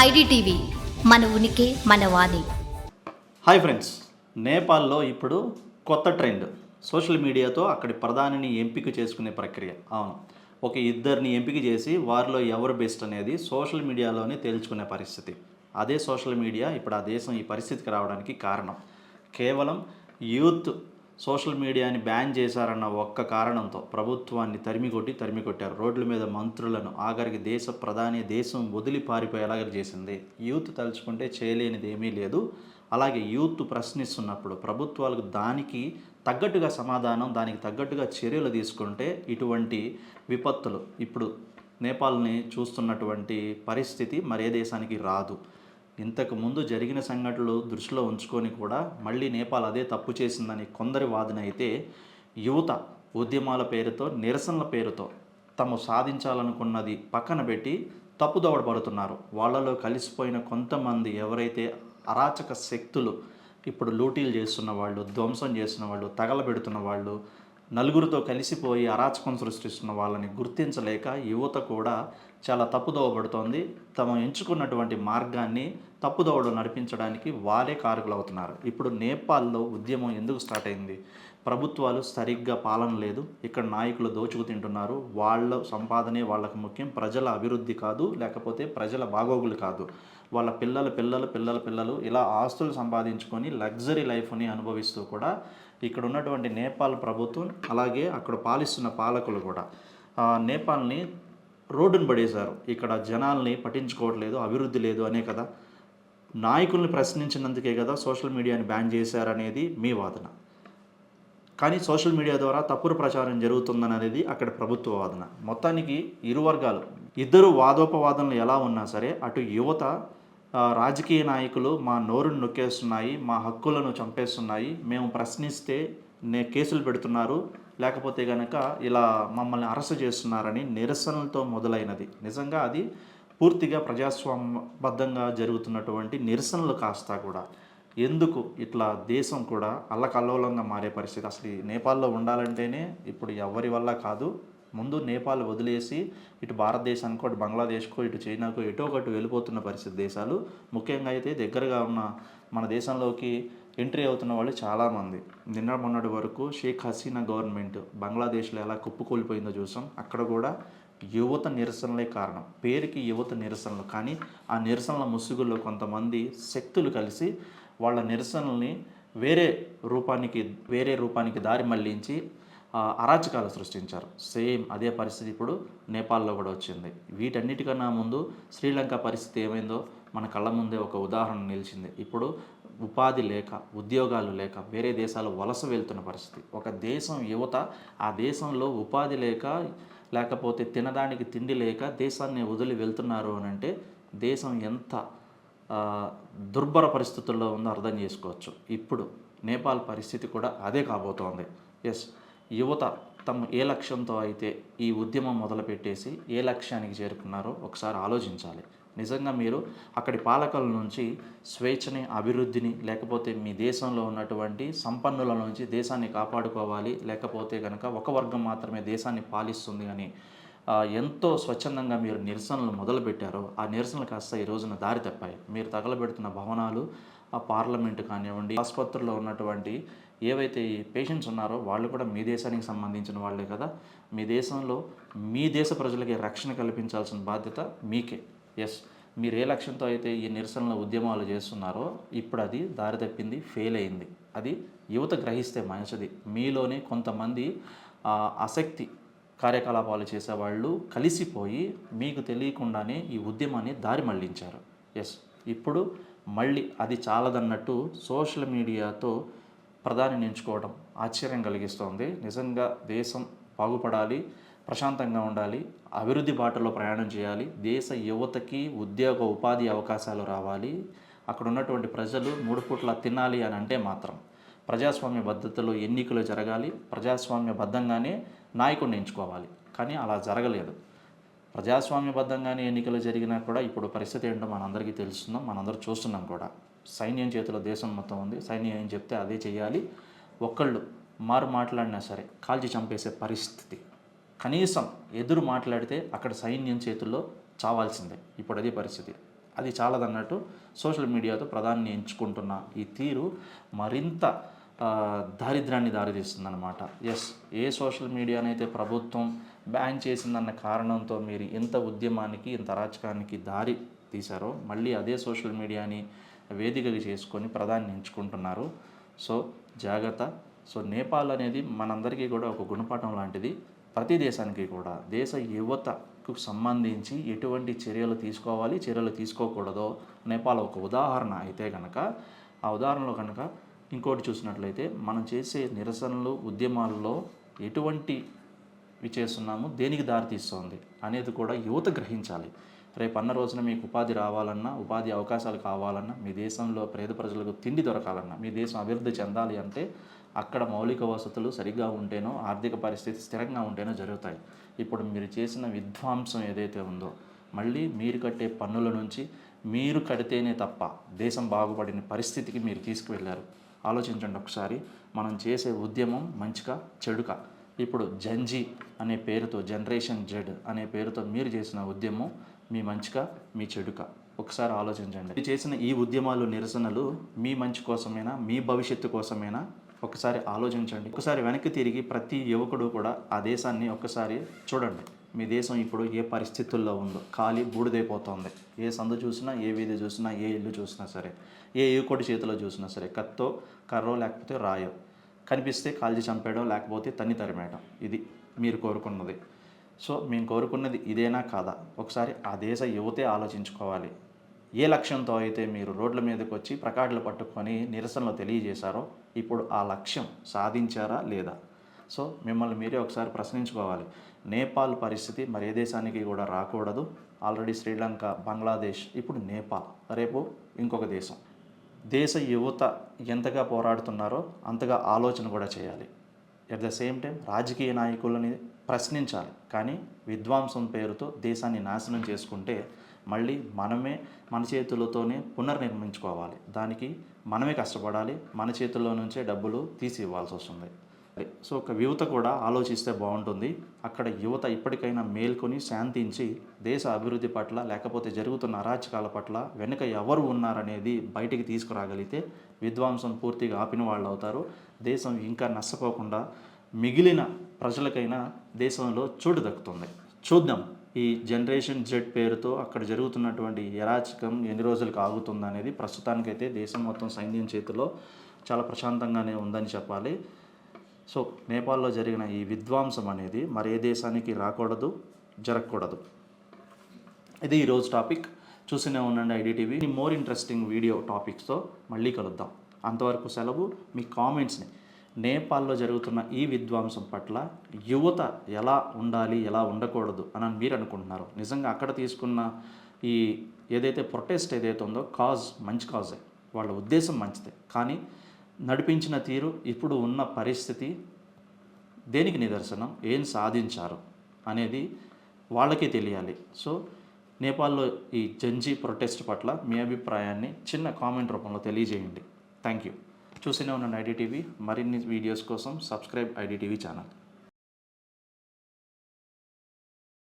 IDTV మన ఉనికి మన వాణి. హాయ్ ఫ్రెండ్స్ నేపాల్లో ఇప్పుడు కొత్త ట్రెండ్. సోషల్ మీడియాతో అక్కడి ప్రధానిని ఎంపిక చేసుకునే ప్రక్రియ. అవును ఒక ఇద్దరిని ఎంపిక చేసి వారిలో ఎవరు బెస్ట్ అనేది సోషల్ మీడియాలోనే తేల్చుకునే పరిస్థితి. అదే సోషల్ మీడియా ఇప్పుడు ఆ దేశం ఈ పరిస్థితికి రావడానికి కారణం. కేవలం యూత్ సోషల్ మీడియాని బ్యాన్ చేశారన్న ఒక్క కారణంతో ప్రభుత్వాన్ని తరిమి కొట్టి తరిమి కొట్టారు రోడ్ల మీద మంత్రులను ఆఖరికి దేశ ప్రధాని దేశం వదిలి పారిపోయేలాగా చేసింది. యూత్ తలుచుకుంటే చేయలేనిది ఏమీ లేదు. అలాగే యూత్ ప్రశ్నిస్తున్నప్పుడు ప్రభుత్వాలకు దానికి తగ్గట్టుగా సమాధానం దానికి తగ్గట్టుగా చర్యలు తీసుకుంటే ఇటువంటి విపత్తులు ఇప్పుడు నేపాల్ని చూస్తున్నటువంటి పరిస్థితి మరే దేశానికి రాదు. ఇంతకు ముందు జరిగిన సంఘటనలు దృష్టిలో ఉంచుకొని కూడా మళ్ళీ నేపాల్ అదే తప్పు చేసిందని కొందరి వాదన అయితే యువత ఉద్యమాల పేరుతో నిరసనల పేరుతో తమ సాధించాలనుకున్నది పక్కన పెట్టి తప్పుదోవ పడుతున్నారు. వాళ్ళలో కలిసిపోయిన కొంతమంది ఎవరైతే అరాచక శక్తులు ఇప్పుడు లూటీలు చేస్తున్న వాళ్ళు ధ్వంసం చేస్తున్న వాళ్ళు తగలబెడుతున్న వాళ్ళు నలుగురితో కలిసిపోయి అరాచకం సృష్టిస్తున్న వాళ్ళని గుర్తించలేక యువత కూడా చాలా తప్పుదోవ పడుతోంది. తమ ఎంచుకున్నటువంటి మార్గాన్ని తప్పుదోవలో నడిపించడానికి వారే కారకులవుతున్నారు. ఇప్పుడు నేపాల్లో ఉద్యమం ఎందుకు స్టార్ట్ అయింది? ప్రభుత్వాలు సరిగ్గా పాలన లేదు. ఇక్కడ నాయకులు దోచుకు తింటున్నారు. వాళ్ళ సంపాదనే వాళ్ళకు ముఖ్యం. ప్రజల అభివృద్ధి కాదు లేకపోతే ప్రజల బాగోగులు కాదు. వాళ్ళ పిల్లల పిల్లల పిల్లల పిల్లలు ఇలా ఆస్తులు సంపాదించుకొని లగ్జరీ లైఫ్ని అనుభవిస్తూ కూడా ఇక్కడ ఉన్నటువంటి నేపాల్ ప్రభుత్వం అలాగే అక్కడ పాలిస్తున్న పాలకులు కూడా నేపాల్ని రోడ్డును పడేశారు. ఇక్కడ జనాల్ని పట్టించుకోవట్లేదు అభివృద్ధి లేదు అనే కదా. నాయకుల్ని ప్రశ్నించినందుకే కదా సోషల్ మీడియాని బ్యాన్ చేశారనేది మీ వాదన. కానీ సోషల్ మీడియా ద్వారా తప్పుడు ప్రచారం జరుగుతుందని అనేది అక్కడ ప్రభుత్వ వాదన. మొత్తానికి ఇరు వర్గాలు ఇద్దరు వాదోపవాదనలు ఎలా ఉన్నా సరే అటు యువత రాజకీయ నాయకులు మా నోరును నొక్కేస్తున్నాయి మా హక్కులను చంపేస్తున్నాయి మేము ప్రశ్నిస్తే నే కేసులు పెడుతున్నారు లేకపోతే కనుక ఇలా మమ్మల్ని అరెస్ట్ చేస్తున్నారని నిరసనలతో మొదలైనది. నిజంగా అది పూర్తిగా ప్రజాస్వామ్యబద్ధంగా జరుగుతున్నటువంటి నిరసనలు కాస్తా కూడా ఎందుకు ఇట్లా దేశం కూడా అల్లకల్లోలంగా మారే పరిస్థితి? అసలు నేపాల్లో ఉండాలంటేనే ఇప్పుడు ఎవరి వల్ల కాదు. ముందు నేపాల్ వదిలేసి ఇటు భారతదేశానికో ఇటు బంగ్లాదేశ్కో ఇటు చైనాకో ఎటో ఒకటి వెళ్ళిపోతున్న పరిస్థితి దేశాలు. ముఖ్యంగా అయితే దగ్గరగా ఉన్న మన దేశంలోకి ఎంట్రీ అవుతున్న వాళ్ళు చాలామంది. నిన్న మొన్నటి వరకు షేక్ హసీనా గవర్నమెంట్ బంగ్లాదేశ్లో ఎలా కుప్పకూలిపోయిందో చూసాం. అక్కడ కూడా యువత నిరసనలే కారణం. పేరుకి యువత నిరసనలు. కానీ ఆ నిరసనల ముసుగుల్లో కొంతమంది శక్తులు కలిసి వాళ్ళ నిరసనల్ని వేరే రూపానికి వేరే రూపానికి దారి మళ్ళించి అరాచకాలు సృష్టించారు. సేమ్ అదే పరిస్థితి ఇప్పుడు నేపాల్లో కూడా వచ్చింది. వీటన్నిటికన్నా ముందు శ్రీలంక పరిస్థితి ఏమైందో మన కళ్ళ ముందే ఒక ఉదాహరణ నిలిచింది. ఇప్పుడు ఉపాధి లేక ఉద్యోగాలు లేక వేరే దేశాలు వలస వెళ్తున్న పరిస్థితి. ఒక దేశం యువత ఆ దేశంలో ఉపాధి లేక లేకపోతే తినడానికి తిండి లేక దేశాన్ని వదిలి వెళ్తున్నారు అని అంటే దేశం ఎంత దుర్భర పరిస్థితుల్లో ఉందో అర్థం చేసుకోవచ్చు. ఇప్పుడు నేపాల్ పరిస్థితి కూడా అదే కాబోతోంది. ఎస్ యువత తమ ఏ లక్ష్యంతో అయితే ఈ ఉద్యమం మొదలుపెట్టేసి ఏ లక్ష్యానికి చేరుకున్నారో ఒకసారి ఆలోచించాలి. నిజంగా మీరు అక్కడి పాలకుల నుంచి స్వేచ్ఛని అభివృద్ధిని లేకపోతే మీ దేశంలో ఉన్నటువంటి సంపన్నుల నుంచి దేశాన్ని కాపాడుకోవాలి. లేకపోతే కనుక ఒక వర్గం మాత్రమే దేశాన్ని పాలిస్తుంది అని ఎంతో స్వచ్ఛందంగా మీరు నిరసనలు మొదలుపెట్టారో ఆ నిరసనలు కాస్త ఈ రోజున దారి తప్పాయి. మీరు తగలబెడుతున్న భవనాలు ఆ పార్లమెంటు కానివ్వండి ఆసుపత్రుల్లో ఉన్నటువంటి ఏవైతే ఈ పేషెంట్స్ ఉన్నారో వాళ్ళు కూడా మీ దేశానికి సంబంధించిన వాళ్ళే కదా. మీ దేశంలో మీ దేశ ప్రజలకి రక్షణ కల్పించాల్సిన బాధ్యత మీకే. ఎస్ మీరు ఏ లక్ష్యంతో అయితే ఈ నిరసనల ఉద్యమాలు చేస్తున్నారో ఇప్పుడు అది దారి తప్పింది ఫెయిల్ అయింది. అది యువత గ్రహిస్తే మంచిది. మీలోనే కొంతమంది ఆసక్తి కార్యకలాపాలు చేసేవాళ్ళు కలిసిపోయి మీకు తెలియకుండానే ఈ ఉద్యమాన్ని దారి మళ్ళించారు. ఎస్ ఇప్పుడు మళ్ళీ అది చాలదన్నట్టు సోషల్ మీడియాతో ప్రధానిని ఎంచుకోవడం ఆశ్చర్యం కలిగిస్తోంది. నిజంగా దేశం బాగుపడాలి ప్రశాంతంగా ఉండాలి అభివృద్ధి బాటలో ప్రయాణం చేయాలి దేశ యువతకి ఉద్యోగ ఉపాధి అవకాశాలు రావాలి అక్కడ ఉన్నటువంటి ప్రజలు మూడు పూట్ల తినాలి అని అంటే మాత్రం. ప్రజాస్వామ్య పద్ధతిలో ఎన్నికలు జరగాలి ప్రజాస్వామ్యబద్ధంగానే నాయకుడిని ఎంచుకోవాలి. కానీ అలా జరగలేదు. ప్రజాస్వామ్యబద్ధంగానే ఎన్నికలు జరిగినా కూడా ఇప్పుడు పరిస్థితి ఏంటో మనందరికీ తెలుస్తున్నాం మనందరూ చూస్తున్నాం కూడా. సైన్యం చేతిలో దేశం మొత్తం ఉంది సైన్యం ఏం చెప్తే అదే చేయాలి. ఒక్కళ్ళు మారు మాట్లాడినా సరే కాల్చి చంపేసే పరిస్థితి. కనీసం ఎదురు మాట్లాడితే అక్కడ సైన్యం చేతుల్లో చావాల్సిందే. ఇప్పుడు అదే పరిస్థితి. అది చాలదన్నట్టు సోషల్ మీడియాతో ప్రధాని ఎంచుకుంటున్న ఈ తీరు మరింత దారిద్ర్యాన్ని దారితీస్తుందన్నమాట. ఎస్ ఏ సోషల్ మీడియానైతే ప్రభుత్వం బ్యాన్ చేసిందన్న కారణంతో మీరు ఇంత ఉద్యమానికి ఇంత అరాచకానికి దారి తీశారో మళ్ళీ అదే సోషల్ మీడియాని వేదికగా చేసుకొని ప్రధాని ఎంచుకుంటున్నారు. సో జాగ్రత్త. సో నేపాల్ అనేది మనందరికీ కూడా ఒక గుణపాఠం లాంటిది. ప్రతి దేశానికి కూడా దేశ యువతకు సంబంధించి ఎటువంటి చర్యలు తీసుకోవాలి చర్యలు తీసుకోకూడదో నేపాల్ ఒక ఉదాహరణ అయితే కనుక ఆ ఉదాహరణలో కనుక ఇంకోటి చూసినట్లయితే మనం చేసే నిరసనలు ఉద్యమాల్లో ఎటువంటి ఇవి చేస్తున్నాము దేనికి దారితీస్తోంది అనేది కూడా యువత గ్రహించాలి. రేపు అన్న రోజున మీకు ఉపాధి రావాలన్నా ఉపాధి అవకాశాలు కావాలన్నా మీ దేశంలో పేద ప్రజలకు తిండి దొరకాలన్నా మీ దేశం అభివృద్ధి చెందాలి అంటే అక్కడ మౌలిక వసతులు సరిగ్గా ఉంటేనో ఆర్థిక పరిస్థితి స్థిరంగా ఉంటేనో జరుగుతాయి. ఇప్పుడు మీరు చేసిన విధ్వంసం ఏదైతే ఉందో మళ్ళీ మీరు కట్టే పన్నుల నుంచి మీరు కడితేనే తప్ప దేశం బాగుపడిన పరిస్థితికి మీరు తీసుకువెళ్ళారు ఆలోచించండి ఒకసారి. మనం చేసే ఉద్యమం మంచిగా చెడుక? ఇప్పుడు జంజీ అనే పేరుతో జనరేషన్ జెడ్ అనే పేరుతో మీరు చేసిన ఉద్యమం మీ మంచిగా మీ చెడుక? ఒకసారి ఆలోచించండి. మీరు చేసిన ఈ ఉద్యమాలు నిరసనలు మీ మంచి కోసమేనా మీ భవిష్యత్తు కోసమేనా? ఒకసారి ఆలోచించండి. ఒకసారి వెనక్కి తిరిగి ప్రతి యువకుడు కూడా ఆ దేశాన్ని ఒక్కసారి చూడండి. మీ దేశం ఇప్పుడు ఏ పరిస్థితుల్లో ఉందో. ఖాళీ బూడిదైపోతుంది. ఏ సందు చూసినా ఏ వీధి చూసినా ఏ ఇల్లు చూసినా సరే ఏ యువకుడి చేతిలో చూసినా సరే కత్తో కర్రో లేకపోతే రాయో. కనిపిస్తే కాల్చి చంపేయడం లేకపోతే తన్ని తరిమేయడం. ఇది మీరు కోరుకున్నది. సో మేము కోరుకున్నది ఇదేనా కాదా? ఒకసారి ఆ దేశ యువతే ఆలోచించుకోవాలి. ఏ లక్ష్యంతో అయితే మీరు రోడ్ల మీదకి వచ్చి ప్రకాడ్లు పట్టుకొని నిరసనలు తెలియజేశారో ఇప్పుడు ఆ లక్ష్యం సాధించారా లేదా? సో మిమ్మల్ని మీరే ఒకసారి ప్రశ్నించుకోవాలి. నేపాల్ పరిస్థితి మరి ఏ దేశానికి కూడా రాకూడదు. ఆల్రెడీ శ్రీలంక బంగ్లాదేశ్ ఇప్పుడు నేపాల్. రేపు ఇంకొక దేశం. దేశ యువత ఎంతగా పోరాడుతున్నారో అంతగా ఆలోచన కూడా చేయాలి. ఎట్ ద సేమ్ టైం రాజకీయ నాయకులని ప్రశ్నించాలి. కానీ విద్వాంసం పేరుతో దేశాన్ని నాశనం చేసుకుంటే మళ్ళీ మనమే మన చేతులతోనే పునర్నిర్మించుకోవాలి. దానికి మనమే కష్టపడాలి. మన చేతుల్లో నుంచే డబ్బులు తీసి ఇవ్వాల్సి వస్తుంది. సో ఒక యువత కూడా ఆలోచిస్తే బాగుంటుంది. అక్కడ యువత ఇప్పటికైనా మేల్కొని శాంతించి దేశ అభివృద్ధి పట్ల లేకపోతే జరుగుతున్న అరాచకాల పట్ల వెనుక ఎవరు ఉన్నారనేది బయటికి తీసుకురాగలిగితే విద్వాంసం పూర్తిగా ఆపిన వాళ్ళు అవుతారు. దేశం ఇంకా నష్టపోకుండా మిగిలిన ప్రజలకైనా దేశంలో చోటు దక్కుతుంది. చూద్దాం. ఈ జనరేషన్ జెడ్ పేరుతో అక్కడ జరుగుతున్నటువంటి ఎరాచకం ఎన్ని రోజులకు ఆగుతుంది అనేది ప్రస్తుతానికైతే దేశం మొత్తం సైన్యం చేతిలో చాలా ప్రశాంతంగానే ఉందని చెప్పాలి. సో నేపాల్లో జరిగిన ఈ విధ్వంసం అనేది మరి ఏ దేశానికి రాకూడదు జరగకూడదు. ఇది ఈరోజు టాపిక్. చూసినే ఉండండి ఐడిటీవీ. మోర్ ఇంట్రెస్టింగ్ వీడియో టాపిక్స్తో మళ్ళీ కలుద్దాం. అంతవరకు సెలవు. మీ కామెంట్స్ని నేపాల్లో జరుగుతున్న ఈ విధ్వంసం పట్ల యువత ఎలా ఉండాలి ఎలా ఉండకూడదు అని మీరు అనుకుంటున్నారు. నిజంగా అక్కడ తీసుకున్న ఈ ఏదైతే ప్రొటెస్ట్ ఏదైతే ఉందో కాజ్ మంచి కాజే వాళ్ళ ఉద్దేశం మంచిదే. కానీ నడిపించిన తీరు ఇప్పుడు ఉన్న పరిస్థితి దేనికి నిదర్శనం? ఏం సాధించారు అనేది వాళ్ళకే తెలియాలి. సో నేపాల్లో ఈ జంజీ ప్రొటెస్ట్ పట్ల మీ అభిప్రాయాన్ని చిన్న కామెంట్ రూపంలో తెలియజేయండి. థ్యాంక్ యూ చూస్తూనే ఉన్నాను ఐడిటీవీ మరిన్ని వీడియోస్ కోసం సబ్స్క్రైబ్ ఐడిటీవీ ఛానల్.